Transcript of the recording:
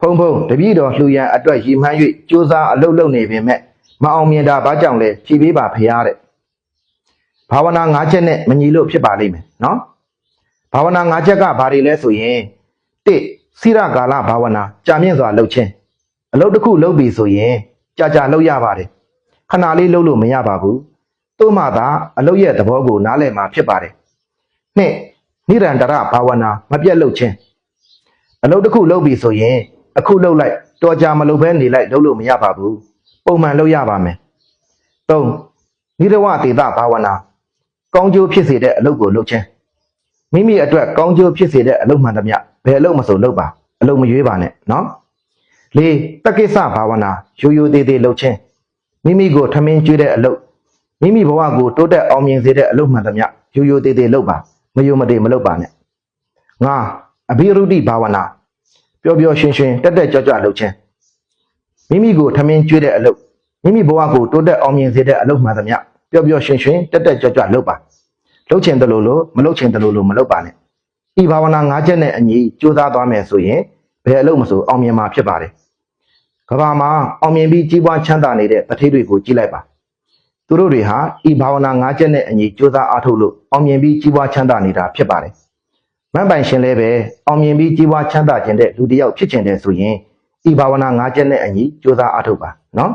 ဖုံဖုံတပည့်တော်လှူရန်အတွက်ရည်မှန်း၍ကြိုးစားအလုပ်လုပ်နေပေမဲ့မအောင်မြင်တာဘာကြောင့်လဲဖြေပေးပါဖရားတဲ့ဘာဝနာ၅ချက်နဲ့မညီလို့ဖြစ်ပါလိမ့်မယ်နော်ဘာဝနာ၅ချက်ကဘာတွေလဲဆိုရင်၁စိရကာလဘာဝနာကြာမြင့်စွာလှုပ်ခြင်းအလုပ်တစ်ခုလုပ်ပြီဆိုရင်ကြာကြာလှုပ်ရပါတယ်ခဏလေးလှုပ်လို့မရပါဘူးတို့မှသာအလုပ်ရဲ့သဘောကိုနားလည်မှာဖြစ်ပါတယ်နှစ်နိရန္တရဘာဝနာမပြတ်လှုပ်ခြင်းအလုပ်တစ်ခုလုပ်ပြီဆိုရင် အခုလုပ်လိုက်တော်ကြာမလုပ်ဘဲနေလိုက်လုပ်လို့မရပါဘူးပုံမှန်လုပ်ရပါမယ်၃နိရဝတေတဘာဝနာကောင်းကျိုးဖြစ်စေတဲ့အလုပ်ကိုလုပ်ခြင်းမိမိအတွက်ကောင်းကျိုးဖြစ်စေတဲ့အလုပ်မှန်သမျှဘယ်အလုပ်မဆိုလုပ်ပါအလုပ်မရွေးပါနဲ့နော်၄တက္ကိစ္စဘာဝနာရိုးရိုးသေးသေးလုပ်ခြင်းမိမိကိုထမင်းကျွေးတဲ့အလုပ်မိမိဘဝကိုတိုးတက်အောင်မြင်စေတဲ့အလုပ်မှန်သမျှရိုးရိုးသေးသေးလုပ်ပါမယုံမတည်မလုပ်ပါနဲ့ငါအဘိရုဒ္ဓိဘာဝနာ ပျော်ပျော်ရွှင်ရွှင်တက်တက်ကြွကြွလှုပ်ခြင်းမိမိကိုထမင်းကျွေးတဲ့အလုပ်မိမိဘဝကိုတိုးတက်အောင်မြင်စေတဲ့အလုပ်မှန်သမျှပျော်ပျော်ရွှင်ရွှင်တက်တက်ကြွကြွလှုပ်ပါလှုပ်ချင်တယ်လို့လို့မလှုပ်ချင်တယ်လို့လို့မလှုပ်ပါနဲ့ဤဘာဝနာ၅ချက်နဲ့အညီကြိုးစားသွားမယ်ဆိုရင်ဘယ်အလုပ်မဆိုအောင်မြင်မှာဖြစ်ပါတယ်ကဘာမှာအောင်မြင်ပြီးကြီးပွားချမ်းသာနေတဲ့တထေးတွေကိုကြည့်လိုက်ပါသူတို့တွေဟာဤဘာဝနာ၅ချက်နဲ့အညီကြိုးစားအားထုတ်လို့အောင်မြင်ပြီးကြီးပွားချမ်းသာနေတာဖြစ်ပါတယ် မန်ပိုင်ရှင်လည်းပဲအောင်မြင်ပြီးကြီးပွားချမ်းသာခြင်းတဲ့လူတစ်ယောက်ဖြစ်ခြင်းတဲ့ဆိုရင်ဤဘာဝနာ၅ချက်နဲ့အညီကြိုးစားအားထုတ်ပါနော်